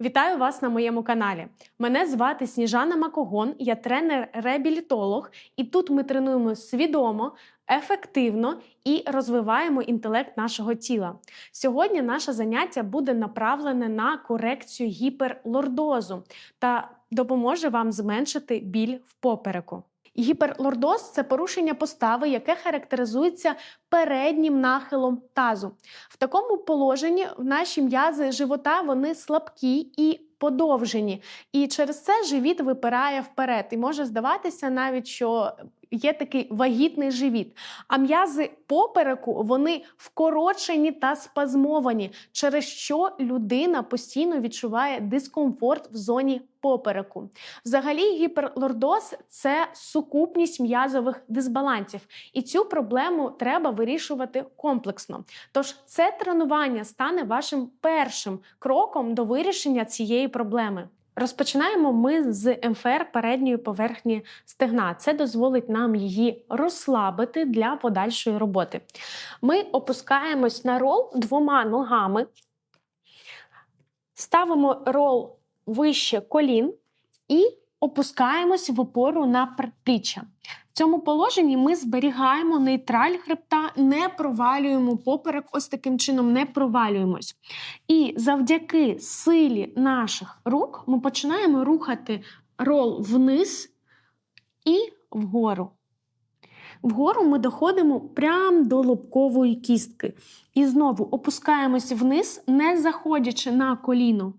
Вітаю вас на моєму каналі. Мене звати Сніжана Макогон, я тренер-реабілітолог, і тут ми тренуємо свідомо, ефективно і розвиваємо інтелект нашого тіла. Сьогодні наше заняття буде направлене на корекцію гіперлордозу та допоможе вам зменшити біль в попереку. Гіперлордоз це порушення постави, яке характеризується переднім нахилом тазу. В такому положенні наші м'язи живота вони слабкі і подовжені, і через це живіт випирає вперед. І може здаватися навіть, що є такий вагітний живіт. А м'язи попереку вони вкорочені та спазмовані, через що людина постійно відчуває дискомфорт в зоні попереку. Взагалі, гіперлордоз це сукупність м'язових дисбалансів, і цю проблему треба вирішувати комплексно. Тож це тренування стане вашим першим кроком до вирішення цієї проблеми. Розпочинаємо ми з МФР передньої поверхні стегна. Це дозволить нам її розслабити для подальшої роботи. Ми опускаємось на рол двома ногами, ставимо рол вище колін і опускаємось в опору на предпліччя. В цьому положенні ми зберігаємо нейтраль хребта, не провалюємо поперек, ось таким чином не провалюємось. І завдяки силі наших рук ми починаємо рухати рол вниз і вгору. Вгору ми доходимо прямо до лобкової кістки. І знову опускаємось вниз, не заходячи на коліно.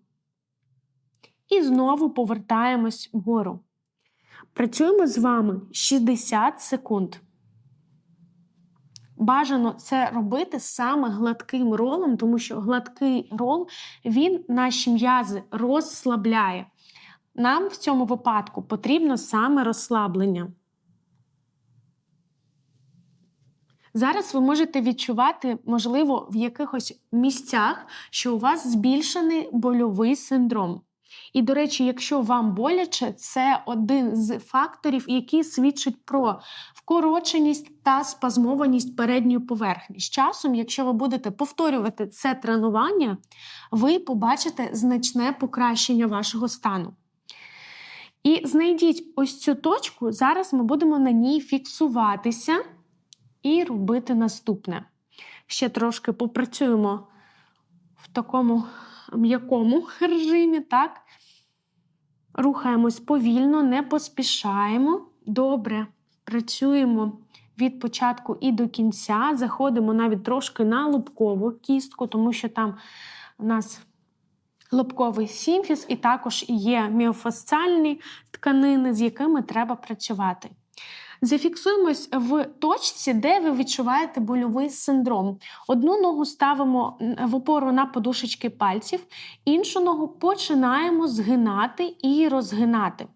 І знову повертаємось вгору. Працюємо з вами 60 секунд. Бажано це робити саме гладким ролом, тому що гладкий рол він наші м'язи розслабляє. Нам в цьому випадку потрібно саме розслаблення. Зараз ви можете відчувати, можливо, в якихось місцях, що у вас збільшений больовий синдром. І, до речі, якщо вам боляче, це один з факторів, який свідчить про вкороченість та спазмованість передньої поверхні. З часом, якщо ви будете повторювати це тренування, ви побачите значне покращення вашого стану. І знайдіть ось цю точку, зараз ми будемо на ній фіксуватися і робити наступне. Ще трошки попрацюємо в такому м'якому режимі, так? Рухаємось повільно, не поспішаємо. Добре, працюємо від початку і до кінця. Заходимо навіть трошки на лобкову кістку, тому що там у нас лобковий сімфіз, і також є міофасціальні тканини, з якими треба працювати. Зафіксуємось в точці, де ви відчуваєте больовий синдром. Одну ногу ставимо в опору на подушечки пальців, іншу ногу починаємо згинати і розгинати.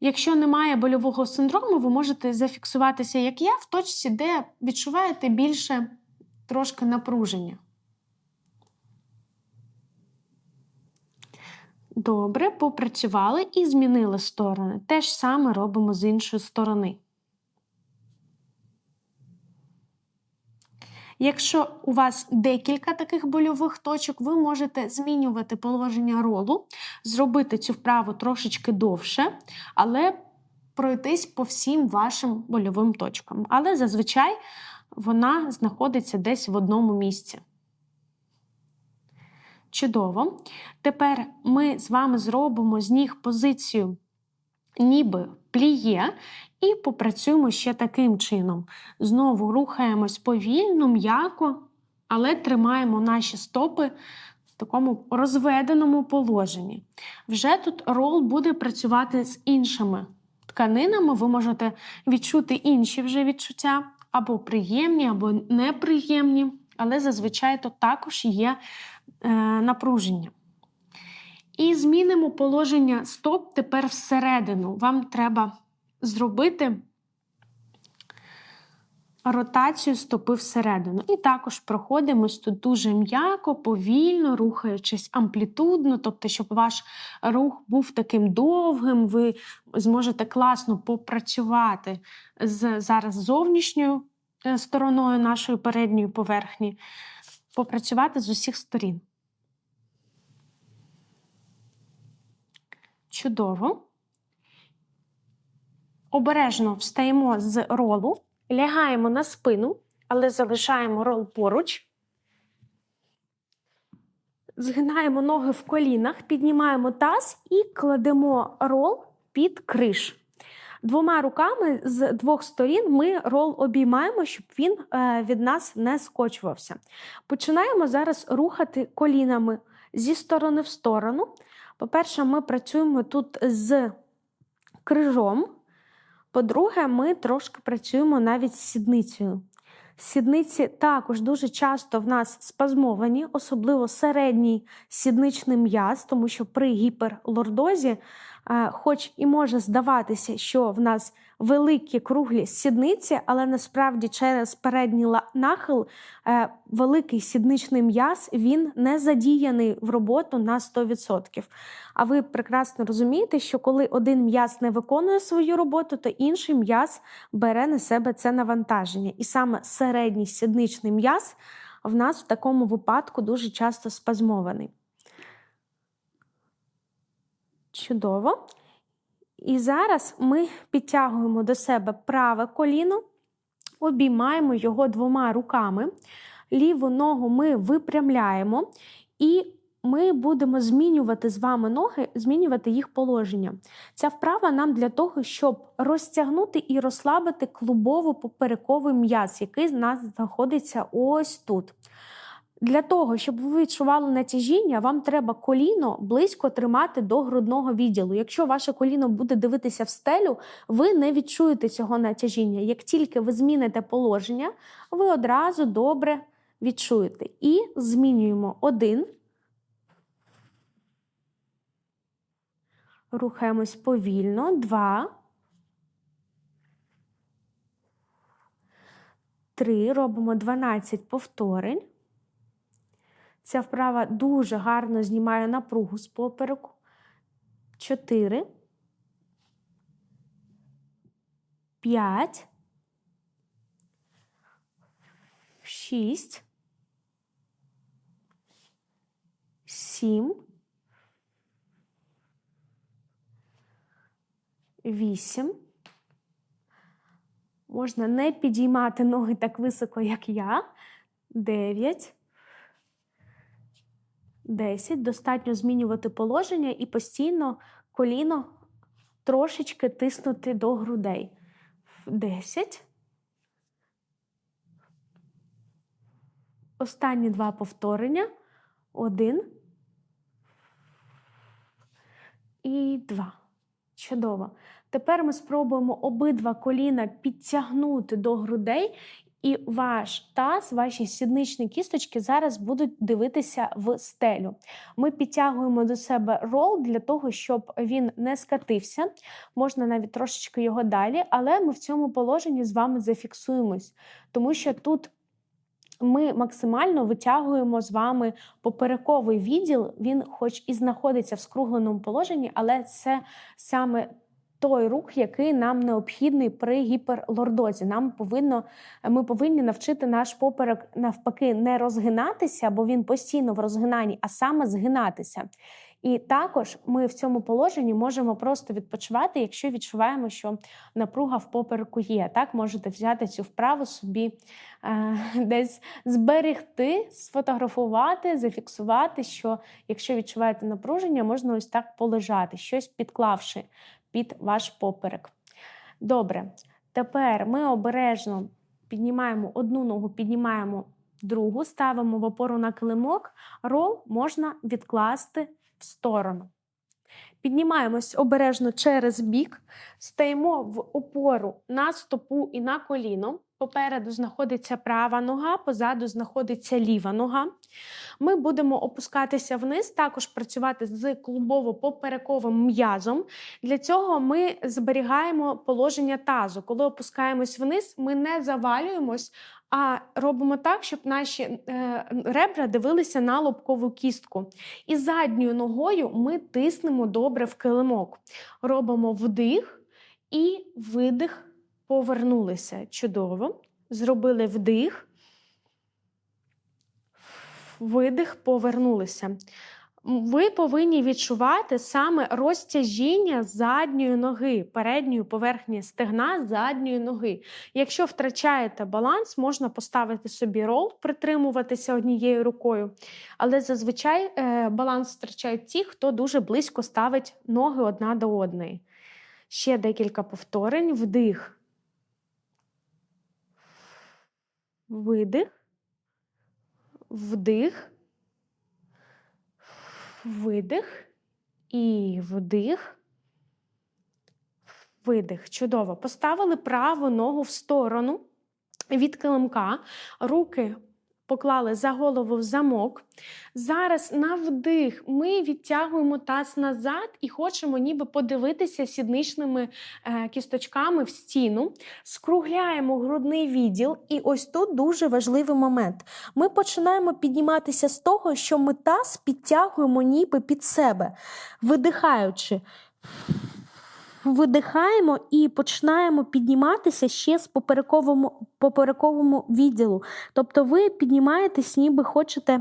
Якщо немає больового синдрому, ви можете зафіксуватися, як я, в точці, де відчуваєте більше трошки напруження. Добре, попрацювали і змінили сторони. Те ж саме робимо з іншої сторони. Якщо у вас декілька таких больових точок, ви можете змінювати положення ролу, зробити цю вправу трошечки довше, але пройтись по всім вашим больовим точкам. Але зазвичай вона знаходиться десь в одному місці. Чудово. Тепер ми з вами зробимо з ніг позицію ніби пліє, і попрацюємо ще таким чином. Знову рухаємось повільно, м'яко, але тримаємо наші стопи в такому розведеному положенні. Вже тут рол буде працювати з іншими тканинами, ви можете відчути інші вже відчуття, або приємні, або неприємні, але зазвичай тут також є е, напруження. І змінимо положення стоп тепер всередину. Вам треба зробити ротацію стопи всередину. І також проходимось тут дуже м'яко, повільно, рухаючись амплітудно, тобто, щоб ваш рух був таким довгим, ви зможете класно попрацювати з зараз зовнішньою Е, стороною нашої передньої поверхні, попрацювати з усіх сторін. Чудово. Обережно встаємо з ролу, лягаємо на спину, але залишаємо рол поруч. Згинаємо ноги в колінах, піднімаємо таз і кладемо рол під криш. Двома руками з двох сторін ми рол обіймаємо, щоб він е, від нас не скочувався. Починаємо зараз рухати колінами зі сторони в сторону. По-перше, ми працюємо тут з крижом. По-друге, ми трошки працюємо навіть з сідницею. Сідниці також дуже часто в нас спазмовані, особливо середній сідничний м'яз, тому що при гіперлордозі, хоч і може здаватися, що в нас великі круглі сідниці, але насправді через передній нахил е, великий сідничний м'яз він не задіяний в роботу на 100%. А ви прекрасно розумієте, що коли один м'яз не виконує свою роботу, то інший м'яз бере на себе це навантаження. І саме середній сідничний м'яз в нас в такому випадку дуже часто спазмований. Чудово. І зараз ми підтягуємо до себе праве коліно, обіймаємо його двома руками. Ліву ногу ми випрямляємо і ми будемо змінювати з вами ноги, змінювати їх положення. Ця вправа нам для того, щоб розтягнути і розслабити клубово-поперековий м'яз, який з нас знаходиться ось тут. Для того, щоб ви відчували натяжіння, вам треба коліно близько тримати до грудного відділу. Якщо ваше коліно буде дивитися в стелю, ви не відчуєте цього натяжіння. Як тільки ви зміните положення, ви одразу добре відчуєте. І змінюємо один. Рухаємось повільно. Два. Три. Робимо 12 повторень. Ця вправа дуже гарно знімає напругу з попереку. Чотири. П'ять. Шість. Сім. Вісім. Можна не підіймати ноги так високо, як я. Дев'ять. 10. Достатньо змінювати положення і постійно коліно трошечки тиснути до грудей. 10. Останні два повторення. 1. І 2. Чудово. Тепер ми спробуємо обидва коліна підтягнути до грудей і ваш таз, ваші сідничні кісточки зараз будуть дивитися в стелю. Ми підтягуємо до себе рол для того, щоб він не скатився. Можна навіть трошечки його далі, але ми в цьому положенні з вами зафіксуємось, тому що тут. Ми максимально витягуємо з вами поперековий відділ. Він, хоч і знаходиться в скругленому положенні, але це саме той рух, який нам необхідний при гіперлордозі. Нам повинно, ми повинні навчити наш поперек навпаки не розгинатися, бо він постійно в розгинанні, а саме згинатися. І також ми в цьому положенні можемо просто відпочивати, якщо відчуваємо, що напруга в попереку є. Так можете взяти цю вправу собі е, десь зберегти, сфотографувати, зафіксувати, що якщо відчуваєте напруження, можна ось так полежати, щось підклавши під ваш поперек. Добре, тепер ми обережно піднімаємо одну ногу, піднімаємо другу, ставимо в опору на килимок, рол можна відкласти в сторону. Піднімаємось обережно через бік, стаємо в опору на стопу і на коліно. Попереду знаходиться права нога, позаду знаходиться ліва нога. Ми будемо опускатися вниз, також працювати з клубово-поперековим м'язом. Для цього ми зберігаємо положення тазу. Коли опускаємось вниз, ми не завалюємось, а робимо так, щоб наші е, ребра дивилися на лобкову кістку. І задньою ногою ми тиснемо добре в килимок. Робимо вдих і видих. Повернулися чудово. Зробили вдих, видих, повернулися. Ви повинні відчувати саме розтяжіння задньої ноги, передньої поверхні стегна задньої ноги. Якщо втрачаєте баланс, можна поставити собі рол, притримуватися однією рукою. Але зазвичай е, баланс втрачають ті, хто дуже близько ставить ноги одна до одної. Ще декілька повторень. Вдих. Видих. Вдих. Видих. І вдих. Видих. Чудово. Поставили праву ногу в сторону від килимка. Руки поклали за голову в замок. Зараз на вдих ми відтягуємо таз назад і хочемо ніби подивитися сідничними е, кісточками в стіну. Скругляємо грудний відділ. І ось тут дуже важливий момент. Ми починаємо підніматися з того, що ми таз підтягуємо ніби під себе, видихаючи. Видихаємо і починаємо підніматися ще з поперековому, поперековому відділу. Тобто ви піднімаєтесь, ніби хочете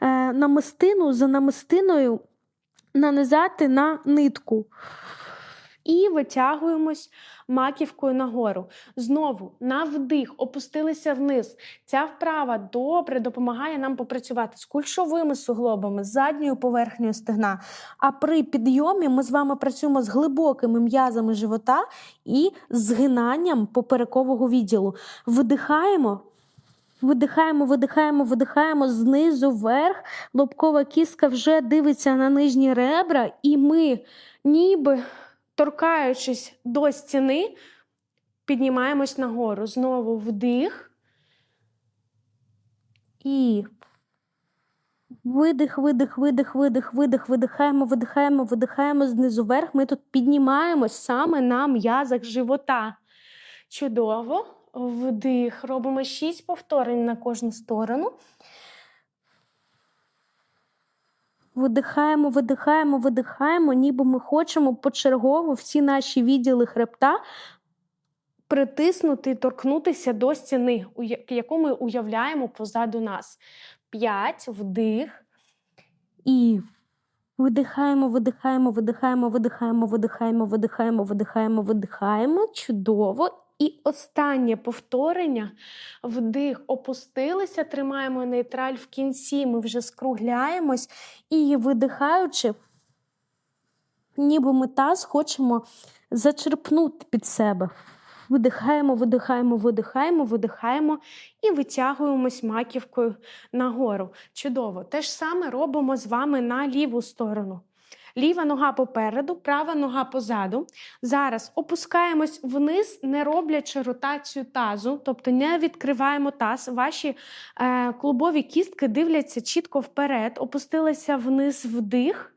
е, намистину за намистиною нанизати на нитку. І витягуємось маківкою нагору. Знову на вдих, опустилися вниз. Ця вправа добре допомагає нам попрацювати з кульшовими суглобами, з задньою поверхнею стегна. А при підйомі ми з вами працюємо з глибокими м'язами живота і згинанням поперекового відділу. Видихаємо. Видихаємо, видихаємо, видихаємо знизу вверх. Лобкова кістка вже дивиться на нижні ребра, І ми, ніби торкаючись до стіни, піднімаємось нагору. Знову вдих. і видих, видих, видих, видих, видих, видихаємо, видихаємо, видихаємо знизу вверх. Ми тут Піднімаємось саме на м'язах живота. Чудово. Вдих. Робимо 6 повторень на кожну сторону. Видихаємо, видихаємо, видихаємо, ніби ми хочемо почергово всі наші відділи хребта Притиснути торкнутися до стіни, яку ми уявляємо позаду нас. 5. Вдих. І видихаємо, видихаємо, видихаємо, видихаємо, видихаємо, видихаємо, видихаємо, видихаємо. Чудово. І останнє повторення. Вдих, опустилися, тримаємо нейтраль в кінці. Ми вже скругляємось. І видихаючи, ніби ми таз хочемо зачерпнути під себе. Видихаємо, видихаємо, видихаємо, видихаємо і витягуємось маківкою нагору. Чудово. Те ж саме робимо з вами на ліву сторону. Ліва нога попереду, права нога позаду. Зараз опускаємось вниз, не роблячи ротацію тазу, тобто не відкриваємо таз. Ваші е, клубові кістки дивляться чітко вперед, опустилися вниз вдих.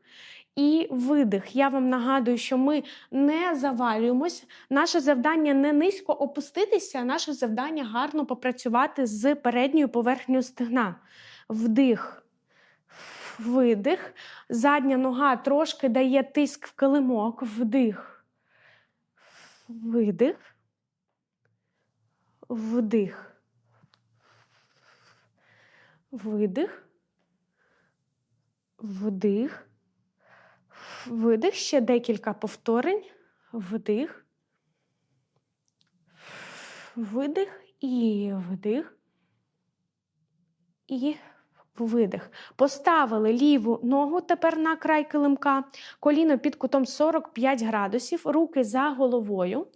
І видих. Я вам нагадую, що ми не завалюємось. Наше завдання не низько опуститися, наше завдання гарно попрацювати з передньою поверхнею стегна. Вдих, видих. Задня нога трошки дає тиск в килимок. Вдих, видих, вдих, видих, вдих. Видих, ще декілька повторень. Вдих. Видих і вдих. І видих. Поставили ліву ногу тепер на край килимка, коліно під кутом 45 градусів, руки за головою.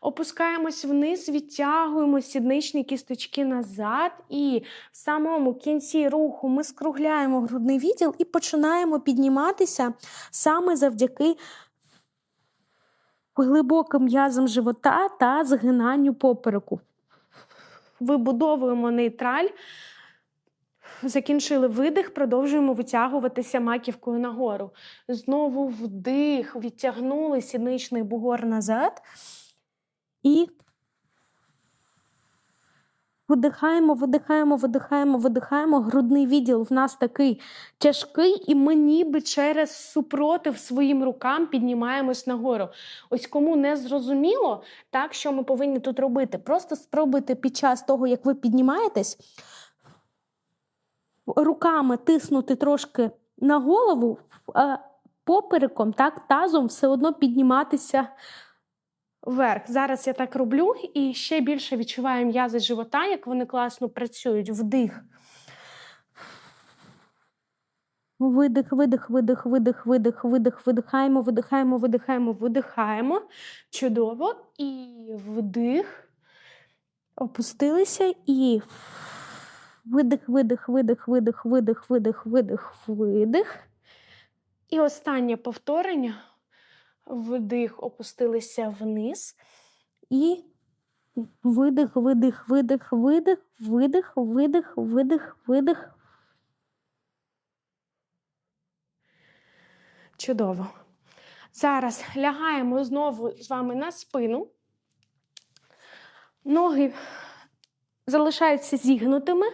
Опускаємось вниз, відтягуємо сідничні кісточки назад, і в самому кінці руху ми скругляємо грудний відділ і починаємо підніматися саме завдяки глибоким м'язам живота та згинанню попереку. вибудовуємо нейтраль. Закінчили видих, продовжуємо витягуватися маківкою нагору. Знову вдих, відтягнули сідничний бугор назад. І видихаємо, видихаємо, видихаємо, видихаємо. Грудний відділ в нас такий тяжкий, І ми ніби через супротив своїм рукам піднімаємось нагору. Ось кому не зрозуміло, так що ми повинні тут робити. Просто спробуйте під час того, як ви піднімаєтесь, руками тиснути трошки на голову попереком, так, тазом все одно підніматися. Вверх. Зараз я так роблю і ще більше відчуваю м'язи живота, як вони класно працюють. Вдих. Видих, видих, видих, видих, видих, видих, видихаємо, видихаємо, видихаємо, Видихаємо. Чудово. І вдих. опустилися і видих, видих, видих, видих, видих, видих, видих, видих. І останнє повторення. Вдих, опустилися вниз. І видих, видих, видих, видих, видих, видих, видих, видих. Чудово. Зараз лягаємо знову з вами на спину. Ноги залишаються зігнутими.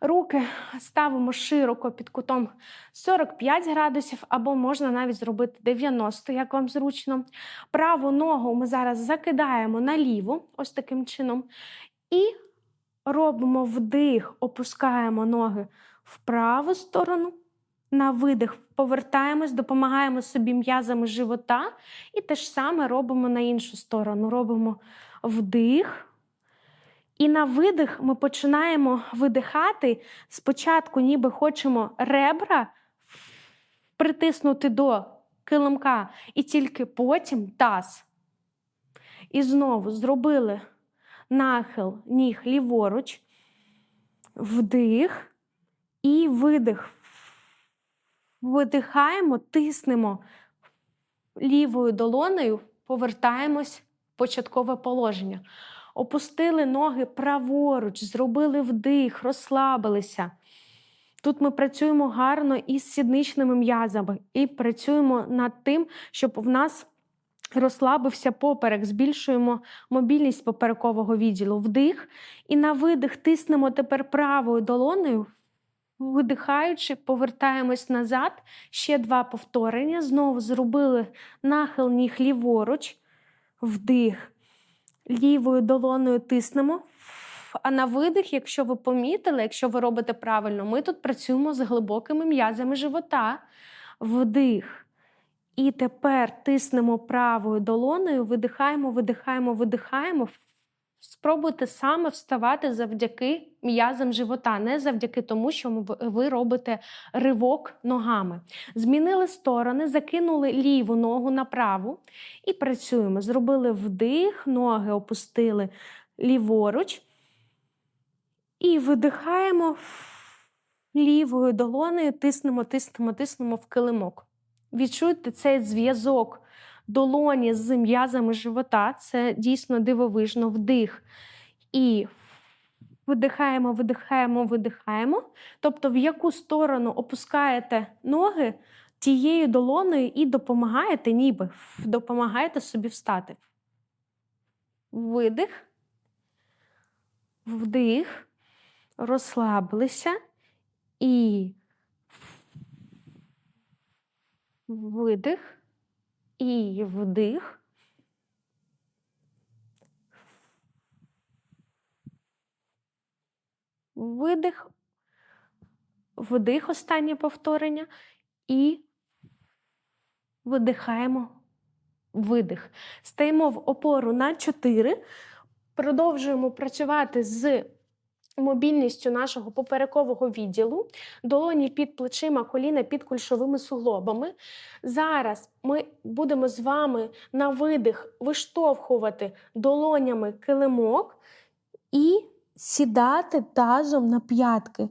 Руки ставимо широко під кутом 45 градусів, або можна навіть зробити 90, як вам зручно. Праву ногу ми зараз закидаємо на ліву, ось таким чином. І робимо вдих, опускаємо ноги в праву сторону. На видих повертаємось, допомагаємо собі м'язами живота. І те ж саме робимо на іншу сторону. Робимо вдих. І на видих ми починаємо видихати. Спочатку, ніби хочемо ребра притиснути до килимка, і тільки потім таз. І знову зробили нахил ніг ліворуч, вдих і видих. Видихаємо, тиснемо лівою долонею, повертаємось в початкове положення. Опустили ноги праворуч, зробили вдих, розслабилися. Тут ми працюємо гарно із сідничними м'язами і працюємо над тим, щоб в нас розслабився поперек, збільшуємо мобільність поперекового відділу. Вдих. І на видих тиснемо тепер правою долонею, видихаючи, повертаємось назад. Ще два повторення. Знову зробили нахил ніг ліворуч, вдих. Лівою долоною тиснемо. А на видих, якщо ви помітили, якщо ви робите правильно, ми тут працюємо з глибокими м'язами живота. Вдих. І тепер тиснемо правою долоною, видихаємо, видихаємо, видихаємо. Спробуйте саме вставати завдяки м'язам живота, не завдяки тому, що ви- робите ривок ногами. Змінили сторони, закинули ліву ногу на праву і працюємо. Зробили вдих, ноги опустили ліворуч. І видихаємо лівою долонею, тиснемо, тиснемо, тиснемо в килимок. Відчуйте цей зв'язок долоні з м'язами живота. Це дійсно дивовижно вдих. І видихаємо, видихаємо, видихаємо. Тобто, в яку сторону опускаєте ноги тією долоною і допомагаєте, ніби допомагаєте собі встати. Видих, вдих, розслабилися і видих. І вдих. Видих. Вдих, останнє повторення. І видихаємо. Видих. Стаємо в опору на 4. Продовжуємо працювати з мобільністю нашого поперекового відділу, долоні під плечима, коліна під кульшовими суглобами. Зараз ми будемо з вами на видих виштовхувати долонями килимок. і сідати тазом на п'ятки.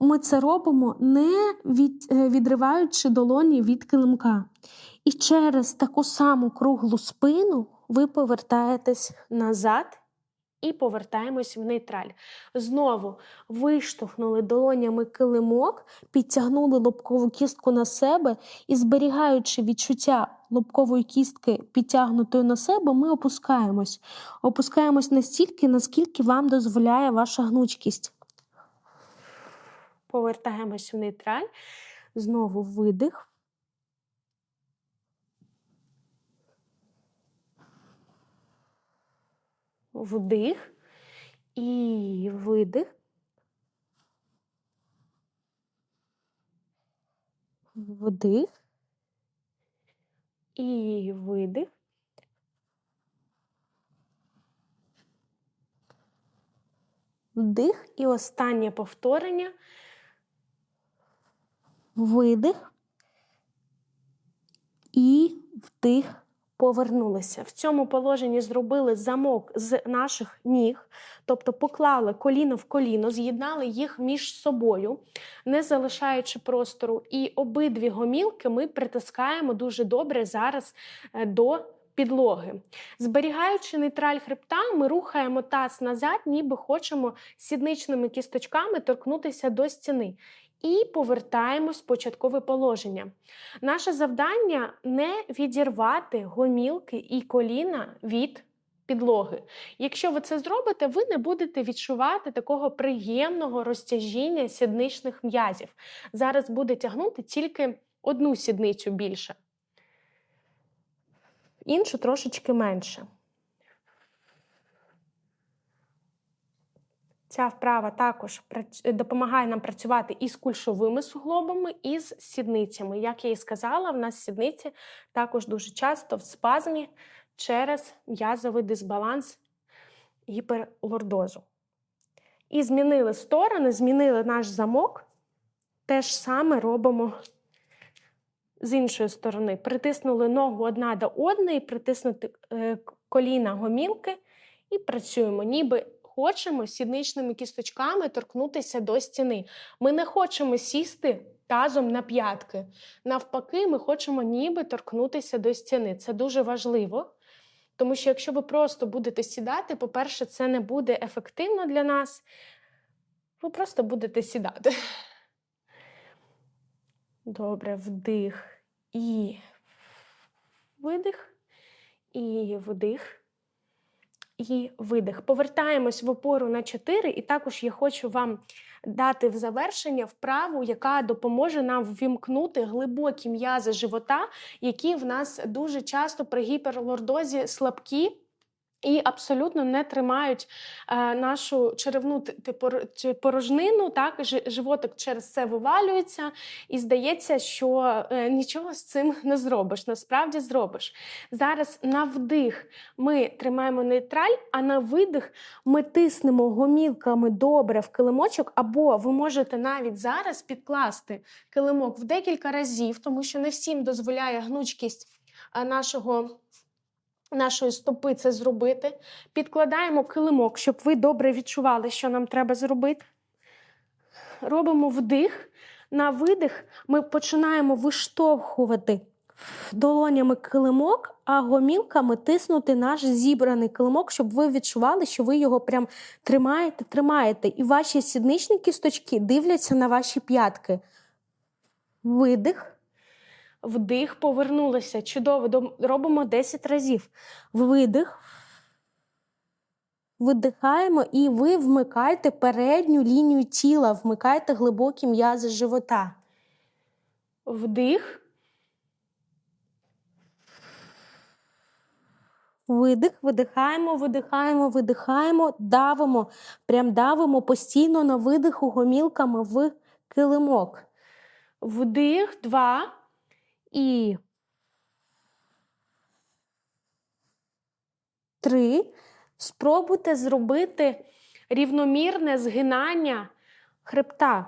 Ми це робимо не від, е, відриваючи долоні від килимка. І через таку саму круглу спину Ви повертаєтесь назад і повертаємось в нейтраль. Знову виштовхнули долонями килимок, підтягнули лобкову кістку на себе і, зберігаючи відчуття лобкової кістки підтягнутої на себе, ми опускаємось. Опускаємось настільки, наскільки вам дозволяє ваша гнучкість. повертаємось в нейтраль. Знову видих. Вдих і видих. Вдих. І видих. Вдих. І останнє повторення. Видих. І вдих. Повернулися. В цьому положенні зробили замок з наших ніг, тобто поклали коліно в коліно, з'єднали їх між собою, не залишаючи простору. І обидві гомілки ми притискаємо дуже добре зараз е, до підлоги. Зберігаючи нейтраль хребта, ми рухаємо таз назад, ніби хочемо сідничними кісточками торкнутися до стіни. І повертаємось в початкове положення. Наше завдання не відірвати гомілки і коліна від підлоги. Якщо ви це зробите, ви не будете відчувати такого приємного розтяжіння сідничних м'язів. Зараз буде тягнути тільки одну сідницю більше, іншу трошечки менше. Ця вправа також допомагає нам працювати і з кульшовими суглобами, і з сідницями. Як я і сказала, в нас сідниці також дуже часто в спазмі через м'язовий дисбаланс гіперлордозу. І змінили сторони, змінили наш замок. Те ж саме робимо з іншої сторони. Притиснули ногу одна до одної, притиснути е, коліна гомілки і працюємо, ніби хочемо сідничними кісточками торкнутися до стіни. Ми не хочемо сісти тазом на п'ятки. Навпаки, ми хочемо ніби торкнутися до стіни. Це дуже важливо. Тому що якщо ви просто будете сідати, по-перше, це не буде ефективно для нас. Ви просто будете сідати. Добре, вдих і видих, і вдих. І видих. Повертаємось в опору на 4, і також я хочу вам дати в завершення вправу, яка допоможе нам ввімкнути глибокі м'язи живота, які в нас дуже часто при гіперлордозі слабкі. І абсолютно не тримають е, нашу черевну т- т- пор- чи порожнину, так животик через це вивалюється, і здається, що е, нічого з цим не зробиш. Насправді зробиш. Зараз на вдих ми тримаємо нейтраль, а на видих ми тиснемо гомілками добре в килимочок, або ви можете навіть зараз підкласти килимок в декілька разів, тому що не всім дозволяє гнучкість е, нашого. Нашої стопи це зробити. Підкладаємо килимок, щоб ви добре відчували, що нам треба зробити. Робимо вдих. На видих ми починаємо виштовхувати долонями килимок, а гомілками тиснути наш зібраний килимок, щоб ви відчували, що ви його прям тримаєте, тримаєте. І ваші сідничні кісточки дивляться на ваші п'ятки. Видих. Вдих, повернулися. Чудово. Робимо 10 разів. Видих. Видихаємо, і ви вмикаєте передню лінію тіла, вмикаєте глибокі м'язи живота. Вдих. Видих, видихаємо, видихаємо, видихаємо, давимо, прям давимо постійно на видиху гомілками в килимок. Вдих, два. І три. Спробуйте зробити рівномірне згинання хребта.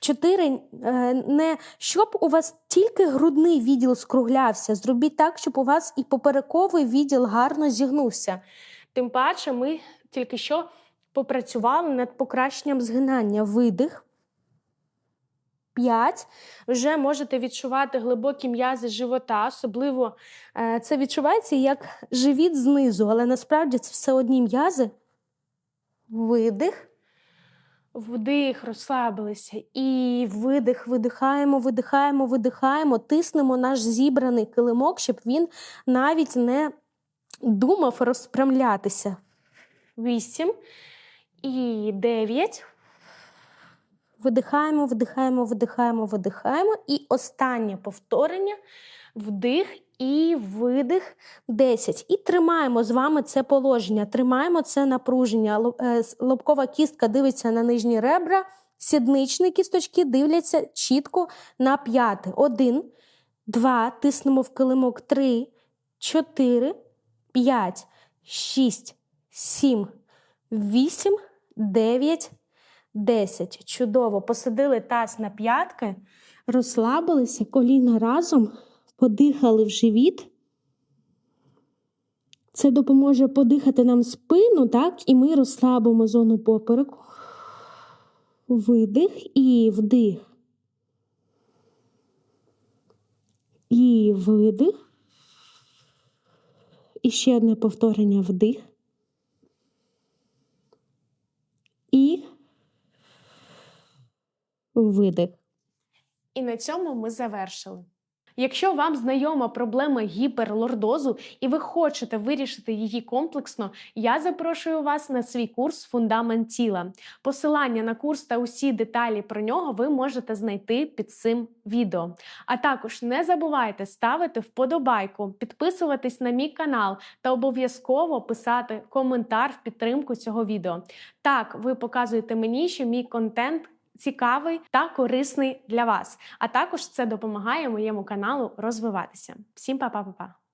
Чотири. е, Не щоб у вас тільки грудний відділ скруглявся. Зробіть так, щоб у вас і поперековий відділ гарно зігнувся. Тим паче, ми тільки що попрацювали над покращенням згинання. Видих. П'ять. Вже можете відчувати глибокі м'язи живота, особливо е, це відчувається як живіт знизу, але насправді це все одні м'язи. Видих. Вдих, розслабилися. І видих, видихаємо, видихаємо, видихаємо, тиснемо наш зібраний килимок, щоб він навіть не думав розпрямлятися. Вісім. І дев'ять. Видихаємо, вдихаємо, видихаємо, видихаємо. І останнє повторення. Вдих і видих 10. І тримаємо з вами це положення, тримаємо це напруження. Е, Лобкова кістка дивиться на нижні ребра, сідничні кісточки дивляться чітко на п'яти. Один, два, тиснемо в килимок. Три, чотири, п'ять, шість, сім, вісім, дев'ять, десять. Чудово. Посадили таз на п'ятки, розслабилися, коліна разом, подихали в живіт. Це допоможе подихати нам спину, так? І ми розслабимо зону попереку. Видих і вдих. І видих. І ще одне повторення вдих. І видих. І на цьому ми завершили. Якщо вам знайома проблема гіперлордозу і ви хочете вирішити її комплексно, я запрошую вас на свій курс Фундамент тіла. Посилання на курс та усі деталі про нього ви можете знайти під цим відео. А також не забувайте ставити вподобайку, підписуватись на мій канал та обов'язково писати коментар в підтримку цього відео. Так, ви показуєте мені, що мій контент цікавий та корисний для вас. А також це допомагає моєму каналу розвиватися. Всім па-па-па-па!